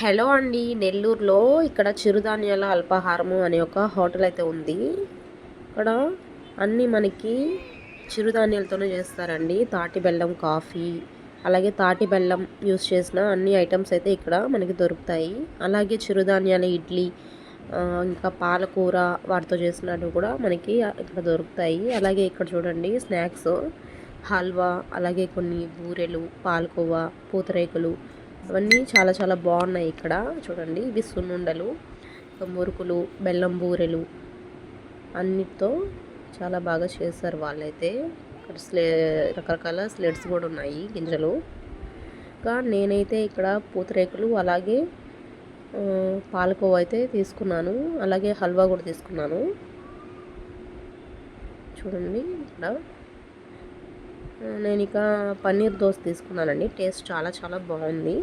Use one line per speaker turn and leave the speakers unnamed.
Hello అండి నెల్లూరులో ఇక్కడ చిరుధాన్యాల అల్పాహారము అనే ఒక హోటల్ అయితే ఉంది. ఇక్కడ అన్నీ మనకి చిరుధాన్యాలతోనే చేస్తారండి. తాటి బెల్లం కాఫీ అలాగే తాటి బెల్లం యూస్ చేసిన అన్ని ఐటమ్స్ అయితే ఇక్కడ మనకి దొరుకుతాయి. అలాగే చిరుధాన్యాల ఇడ్లీ ఇంకా పాలకూర వాటితో చేసినట్టు కూడా మనకి ఇక్కడ దొరుకుతాయి. అలాగే ఇక్కడ చూడండి స్నాక్స్ హల్వా అలాగే కొన్ని బూరెలు పాలకోవా పూతరేకులు అవన్నీ చాలా చాలా బాగున్నాయి ఇక్కడ. చూడండి ఇవి సున్నుండలు మురుకులు బెల్లం బూరెలు అన్నిటితో చాలా బాగా చేస్తారు వాళ్ళైతే. ఇక్కడ స్లే రకరకాల స్లెడ్స్ కూడా ఉన్నాయి గింజలు. ఇంకా నేనైతే ఇక్కడ పూతరేకులు అలాగే పాలకోవ అయితే తీసుకున్నాను. అలాగే హల్వా కూడా తీసుకున్నాను. చూడండి ఇక్కడ నేను ఇక పన్నీర్ దోశ తీసుకున్నానండి. టేస్ట్ చాలా చాలా బాగుంది.